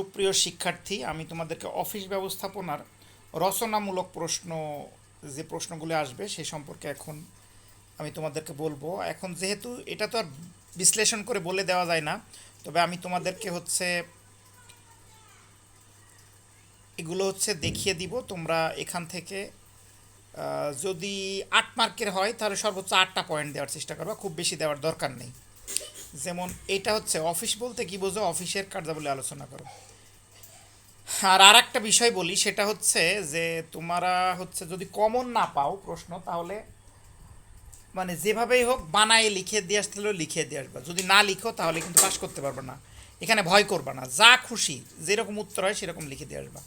সুপ্রিয় শিক্ষার্থী, আমি তোমাদেরকে অফিস ব্যবস্থাপনার রচনামূলক প্রশ্ন, যে প্রশ্নগুলো আসবে সে সম্পর্কে এখন আমি তোমাদেরকে বলব। এখন যেহেতু এটা তো আর বিশ্লেষণ করে বলে দেওয়া যায় না, তবে আমি তোমাদেরকে হচ্ছে এগুলো হচ্ছে দেখিয়ে দিব। তোমরা এখান থেকে যদি আট মার্কের হয়, তাহলে সর্বোচ্চ আটটা পয়েন্ট দেওয়ার চেষ্টা করবা, খুব বেশি দেওয়ার দরকার নেই। যেমন এটা হচ্ছে, অফিস বলতে কি বোঝো? অফিসের কার্যাবলী আলোচনা করো। আর আর একটা বিষয় বলি, সেটা হচ্ছে যে তোমরা হচ্ছে যদি কমন না পাও প্রশ্ন, তাহলে মানে যেভাবেই হোক বানায় লিখে দিয়ে আসতে হলেও লিখে দিয়ে আসবা। যদি না লিখো, তাহলে কিন্তু পাস করতে পারবে না। এখানে ভয় করবা না। যা খুশি, যেরকম উত্তর হয় সেরকম লিখে দিয়ে আসবা।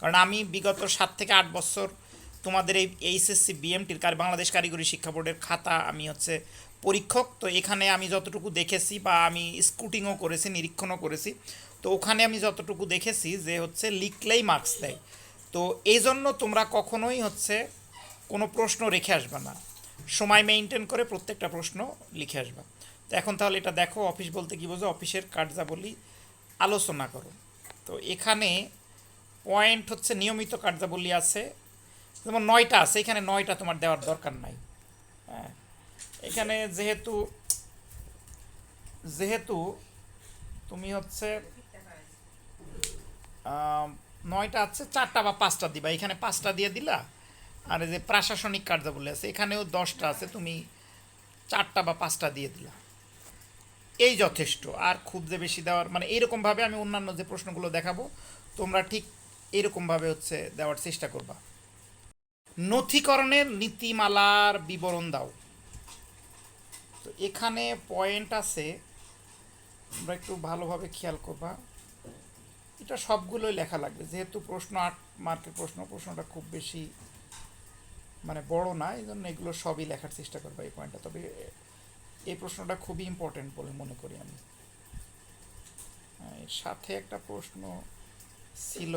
কারণ আমি বিগত সাত থেকে আট বছর তোমাদের এই এইচএসসি, বিএমটির কার বাংলাদেশ কারিগরি শিক্ষা বোর্ডের খাতা আমি হচ্ছে পরীক্ষক, তো এখানে আমি যতটুকু দেখেছি বা আমি স্কুটিংও করেছি, নিরীক্ষণও করেছি, তো ওখানে আমি যতটুকু দেখেছি যে হচ্ছে লিখলেই মার্কস দেয়। তো এই জন্য তোমরা কখনোই হচ্ছে কোনো প্রশ্ন রেখে আসবে না। সময় মেনটেন করে প্রত্যেকটা প্রশ্ন লিখে আসবা। তো এখন তাহলে এটা দেখো অফিস বলতে কি বোঝো? অফিসের কার্যাবলী আলোচনা করো। তো এখানে পয়েন্ট হচ্ছে নিয়মিত কার্যাবলী আছে, যেমন নয়টা আছে, এখানে নয়টা তোমার দেওয়ার দরকার নাই। হ্যাঁ। এখানে যেহেতু যেহেতু তুমি হচ্ছে নয়টা আছে, চারটা বা পাঁচটা দিবা। এখানে পাঁচটা দিয়ে দিলা। আর যে প্রশাসনিক কার্যাবলী আছে, এখানেও দশটা আছে, তুমি চারটা বা পাঁচটা দিয়ে দিলা। এই যথেষ্ট। আর খুব যে বেশি দেওয়ার মানে এইরকমভাবে আমি অন্যান্য যে প্রশ্নগুলো দেখাবো, তোমরা ঠিক এরকমভাবে হচ্ছে দেওয়ার চেষ্টা করবা। নথিকরণের নীতিমালার বিবরণ দাও। তো এখানে পয়েন্ট আছে, তোমরা একটু ভালোভাবে খেয়াল করবা। এটা সবগুলোই লেখা লাগবে, যেহেতু প্রশ্ন আট, মার্কের প্রশ্ন, প্রশ্নটা খুব বেশি মানে বড় না এই জন্য এগুলো সবই লেখার চেষ্টা করব এই পয়েন্টটা তবে এই প্রশ্নটা খুবই ইম্পর্টেন্ট বলে মনে করি আমি। সাথে একটা প্রশ্ন ছিল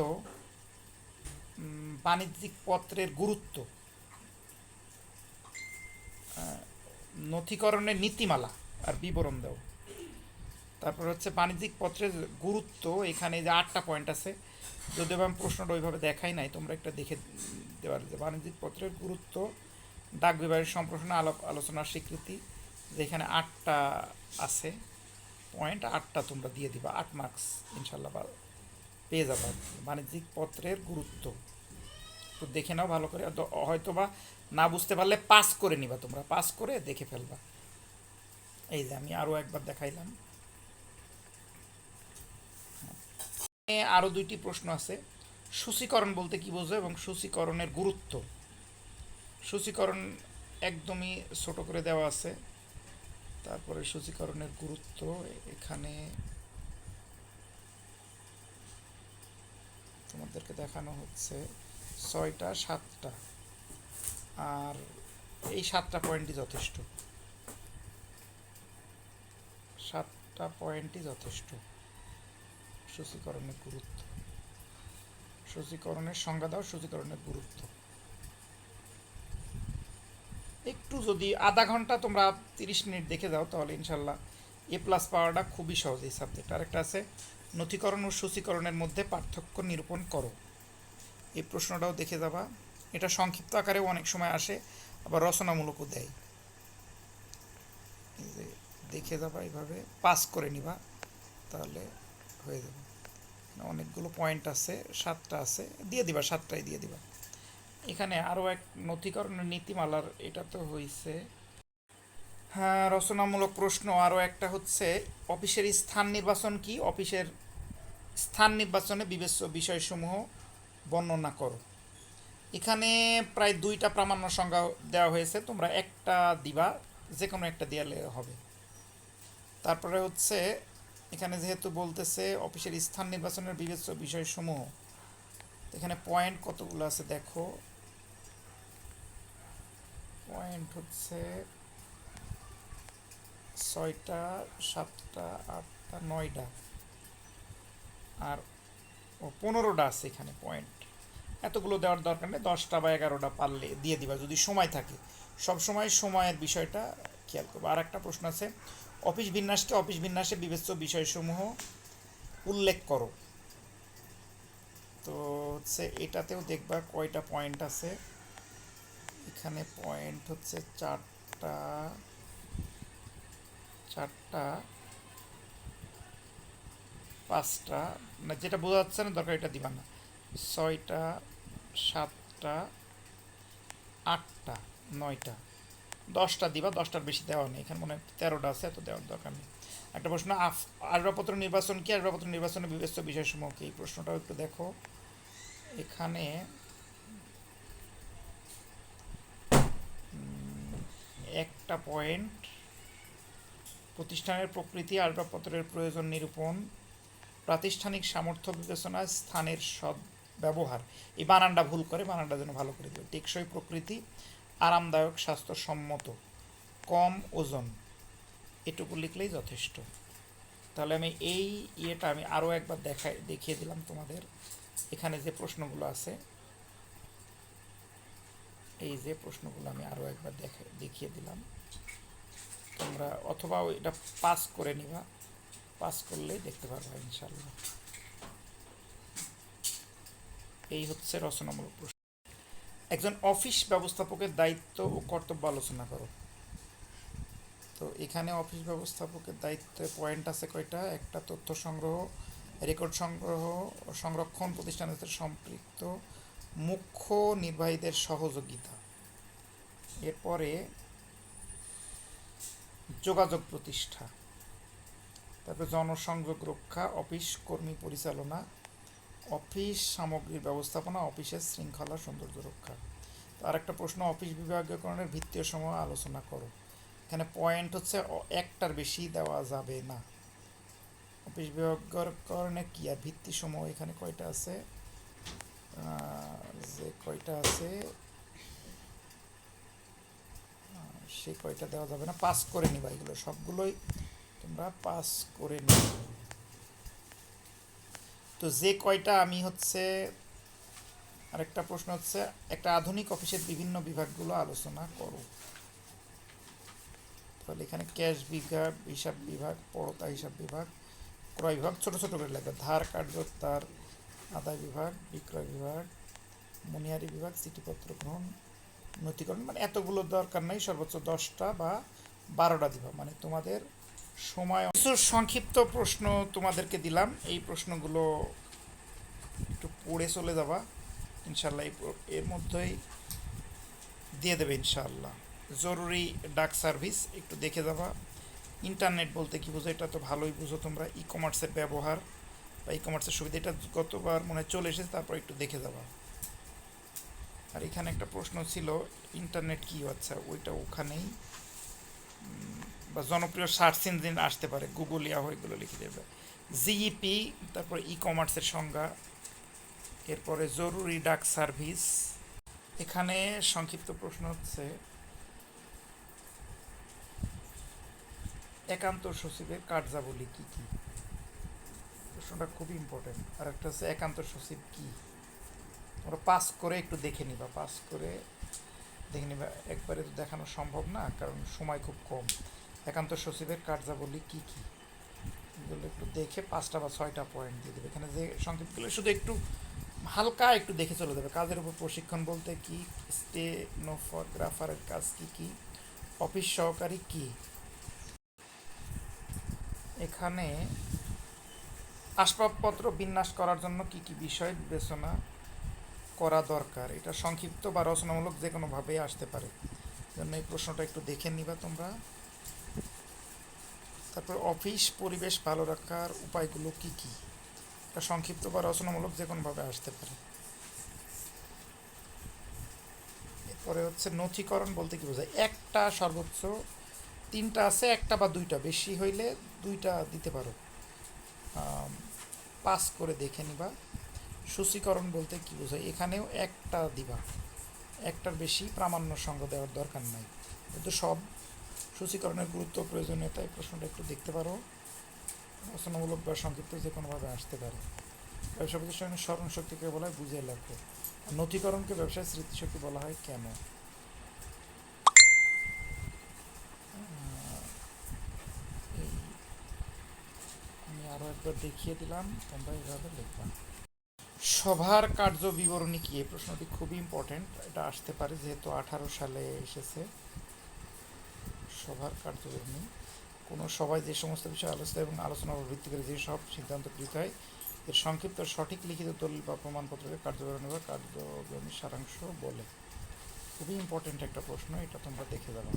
বাণিজ্যিক পত্রের গুরুত্ব। নথিকরণের নীতিমালা আর বিবরণ দাও তারপর হচ্ছে বাণিজ্যিক পত্রের গুরুত্ব, এখানে যে আটটা পয়েন্ট আছে, যদিও আমি প্রশ্নটা ওইভাবে দেখাই নাই, তোমরা একটা দেখে দেওয়ার যে বাণিজ্যিক পত্রের গুরুত্ব ডাক বিভাগের সম্প্রসারণ, আলো, আলোচনার স্বীকৃতি যেখানে আটটা আছে পয়েন্ট আটটা তোমরা দিয়ে দিবা, আট মার্কস ইনশাল্লাহ পেয়ে যাবা। বাণিজ্যিক পত্রের গুরুত্ব। তো দেখে নাও ভালো করে হয়তো বা না বুঝতে পারলে পাস করে নিবা তোমরা, পাস করে দেখে ফেলবা। এই যে আমি আরও একবার দেখাইলাম। আরও দুইটি প্রশ্ন আছে। সূচীকরণ বলতে কি বোঝো এবং সূচীকরণের গুরুত্ব? সূচীকরণ একদমই ছোট করে দেওয়া আছে। তারপরে সূচীকরণের গুরুত্ব এখানে তোমাদেরকে দেখানো হচ্ছে। ছয়টা, সাতটা। আর এই সাতটা পয়েন্টই যথেষ্ট। সাতটা পয়েন্টই যথেষ্ট। সূচীকরণের গুরুত্ব। সূচীকরণের সংজ্ঞা দাও সূচীকরণের গুরুত্ব। একটু যদি আধা ঘণ্টা তোমরা তিরিশ মিনিট দেখে যাও, তাহলে ইনশাল্লাহ এ প্লাস পাওয়াটা খুবই সহজ এই সাবজেক্ট আরেকটা আছে, নথিকরণ ও সূচীকরণের মধ্যে পার্থক্য নিরূপণ করো। এই প্রশ্নটাও দেখে যাবা। এটা সংক্ষিপ্ত আকারেও অনেক সময় আসে, আবার রচনামূলকও দেয়। দেখে যাবা এইভাবে পাস করে নিবা, তাহলে হয়ে যাবে। অনেকগুলো পয়েন্ট আছে, সাতটা আছে, দিয়ে দিবা, সাতটাই দিয়ে দিবা। এখানে আরও এক নথিকরণের নীতিমালার, এটা তো হয়েছে হ্যাঁ রচনামূলক প্রশ্ন আরও একটা হচ্ছে, অফিসের স্থান নির্বাচন কি? অফিসের স্থান নির্বাচনে বিবেচ্য বিষয়সমূহ বর্ণনা করো। এখানে প্রায় দুইটা প্রামাণ্য সংজ্ঞা দেওয়া হয়েছে। তোমরা একটা দিবা যে কোনো একটা দিয়ালে হবে। তারপরে হচ্ছে, এখানে যেহেতু বলতেছে অফিসের স্থান নির্বাচনের বিবেচ্য বিষয়সমূহ, এখানে পয়েন্ট কতগুলো আছে দেখো। পয়েন্ট হচ্ছে ছয়টা, সাতটা, আটটা, নয়টা। আর, ও, পনেরোটা আছে এখানে পয়েন্ট এতগুলো দেওয়ার দরকার নেই, দশটা বা এগারোটা পারলে দিয়ে দিবা, যদি সময় থাকে। সব সময় সময়ের বিষয়টা খেয়াল করব। আর একটা প্রশ্ন আছে, অফিস বিন্যাসকে অফিস বিন্যাসে বিবেচ্য বিষয়সমূহ উল্লেখ করো। তো হচ্ছে এটাতেও দেখবা কয়টা পয়েন্ট আছে। এখানে পয়েন্ট হচ্ছে চারটা চারটা, পাঁচটা। না, যেটা বোঝা যাচ্ছে না, দরকার এটা দিবা না। ছয়টা, সাতটা, আটটা, নয়টা। দশটা দিবা, দশটার বেশি দেওয়া নেই। এখানে মনে হয় তেরোটা আছে, এত দেওয়ার দরকার নেই। একটা প্রশ্ন আসবাবপত্র নির্বাচন কি? আসবাবপত্র নির্বাচনে বিবেচ্য বিষয়সমূহ কি? এই প্রশ্নটাও একটু দেখো। এখানে একটা পয়েন্ট, প্রতিষ্ঠানের প্রকৃতি আসবাবপত্রের প্রয়োজন নিরূপণ, প্রাতিষ্ঠানিক সামর্থ্য বিবেচনায় স্থানের সদ ব্যবহার। এই বানানটা ভুল করে, বানানটা যেন ভালো করে দেবে টেকসই প্রকৃতি, আরামদায়ক, স্বাস্থ্যসম্মত, কম ওজন, এটুকু লিখলেই যথেষ্ট। তাহলে আমি এই ইয়েটা আমি আরও একবার দেখাই, দেখিয়ে দিলাম তোমাদের। এখানে যে প্রশ্নগুলো আছে, এই যে প্রশ্নগুলো আমি আরও একবার দেখে, দেখিয়ে দিলাম। তোমরা অথবা এটা পাস করে নিবা। পাস করলেই দেখতে পারবা ইনশাল্লাহ এই হচ্ছে রচনামূলক প্রশ্ন। একজন অফিস ব্যবস্থাপকের দায়িত্ব ও কর্তব্য আলোচনা করো। তো এখানে অফিস ব্যবস্থাপকের দায়িত্বে পয়েন্ট আছে কয়টা? একটা তথ্য সংগ্রহ, রেকর্ড সংগ্রহ, সংরক্ষণ প্রতিষ্ঠানের সম্পৃক্ত, মুখ্য নির্বাহীদের সহযোগিতা। এরপরে যোগাযোগ প্রতিষ্ঠা, তারপরে জনসংযোগ রক্ষা, অফিস কর্মী পরিচালনা অফিস সামগ্রীর ব্যবস্থাপনা, অফিসের শৃঙ্খলা, সৌন্দর্য রক্ষা। তো আরেকটা প্রশ্ন, অফিস বিভাগীয়করণের ভিত্তীয় সময় আলোচনা করো। এখানে পয়েন্ট হচ্ছে একটার বেশি দেওয়া যাবে না। অফিস বিভাগীয়করণে কি আর ভিত্তি সময় এখানে কয়টা আছে? যে কয়টা আছে? সে কয়টা দেওয়া যাবে না? পাস করে নিবা এগুলো। সবগুলোই তোমরা পাস করে নিবা। তো যে কয়টা আমি হচ্ছে, আরেকটা প্রশ্ন হচ্ছে, একটা আধুনিক অফিসের বিভিন্ন বিভাগগুলো আলোচনা করো। তাহলে এখানে ক্যাশ বিভাগ, হিসাব বিভাগ পড়তা হিসাব বিভাগ, ক্রয় বিভাগ, ছোট ছোট করে লাগবে ধার কার্যতার আদায় বিভাগ, বিক্রয় বিভাগ মনিহারি বিভাগ, চিঠিপত্র গ্রহণ, নথিকরণ মানে এতগুলো দরকার নেই, সর্বোচ্চ দশটা বা বারোটা দিবা। মানে তোমাদের সময় কিছু সংক্ষিপ্ত প্রশ্ন তোমাদেরকে দিলাম। এই প্রশ্নগুলো একটু পড়ে চলে যাবা। ইনশাল্লাহ এর মধ্যেই দিয়ে দেবে ইনশাল্লাহ জরুরি ডাক সার্ভিস, একটু দেখে যাবা। ইন্টারনেট বলতে কি বুঝো? এটা তো ভালোই বুঝো তোমরা। ই কমার্সের ব্যবহার বা ই কমার্সের সুবিধা, এটা গতবার মনে চলে এসেছে, তারপর একটু দেখে যাবা। আর এখানে একটা প্রশ্ন ছিল, ইন্টারনেট কি? আচ্ছা ওইটা ওখানেই। বা জনপ্রিয় সার্চ ইঞ্জিন আসতে পারে গুগল ইয়াহো এগুলো লিখে দেবে। জিইপি তারপর ই কমার্সের সংজ্ঞা, এরপরে জরুরি ডাক সার্ভিস। এখানে সংক্ষিপ্ত প্রশ্ন হচ্ছে, একান্ত সচিবের কার্যাবলী কি কি? প্রশ্নটা খুব ইম্পর্টেন্ট আর একটা হচ্ছে, একান্ত সচিব কি? তোমরা পাস করে একটু দেখে নিবা পাস করে দেখে নিবা। একবারে তো দেখানো সম্ভব না, কারণ সময় খুব কম। একান্ত সচিবের কার্যাবলী কি কি? এগুলো একটু দেখে পাঁচটা বা ছয়টা পয়েন্ট দিয়ে দেবে। এখানে যে সংক্ষিপ্তগুলো শুধু একটু হালকা একটু দেখে চলে যাবে। কাজের উপর প্রশিক্ষণ বলতে কি? স্টেনোফোগ্রাফারের কাজ কি কি? অফিস সহকারী কি? এখানে আসবাবপত্র বিন্যাস করার জন্য কি কি বিষয় বিবেচনা করা দরকার? এটা সংক্ষিপ্ত বা রচনামূলক যে কোনোভাবেই আসতে পারে। জন্য এই প্রশ্নটা একটু দেখে নিবা তোমরা। তারপর অফিস, পরিবেশ ভালো রাখার উপায়গুলো কি কি? এটা সংক্ষিপ্ত বা রচনামূলক যে কোনোভাবে আসতে পারে। এরপরে হচ্ছে নথিকরণ বলতে কি বোঝায়? একটা সর্বোচ্চ তিনটা আছে, একটা বা দুইটা। বেশি হইলে দুইটা দিতে পারো। পাস করে দেখে নিবা। সূচীকরণ বলতে কি বোঝায়? এখানেও একটা দিবা। একটার বেশি প্রামাণ্য সঙ্গ দেওয়ার দরকার নাই। কিন্তু সব সূচীকরণের গুরুত্ব প্রয়োজনীয়তা এই প্রশ্নটা একটু দেখতে পারো। রচনামূলক বা সংক্ষিপ্ত যে কোনোভাবে আসতে পারে। ব্যবসা প্রতিষ্ঠানের স্মরণ শক্তিকে বলা হয় বুঝে আর নথিকরণকে ব্যবসায় স্মৃতিশক্তি বলা হয় কেন? আমি আরও একবার দেখিয়ে দিলাম, তোমরা এইভাবে লিখবা। সভার কার্য বিবরণী কি? এই প্রশ্নটি খুবই ইম্পর্টেন্ট এটা আসতে পারে যেহেতু আঠারো সালে এসেছে। সভার কার্যক্রম কোনো সভায় যে সমস্ত বিষয়ে আলোচনা এবং আলোচনার উপর ভিত্তি করে যে সব সিদ্ধান্ত গৃহীত হয়, এর সংক্ষিপ্ত সঠিক লিখিত দলিল বা প্রমাণপত্রকে কার্যবিবরণী বা কার্যক্রমের সারাংশ বলে। খুবই ইম্পর্টেন্ট একটা প্রশ্ন, এটা তোমরা দেখে যাবে।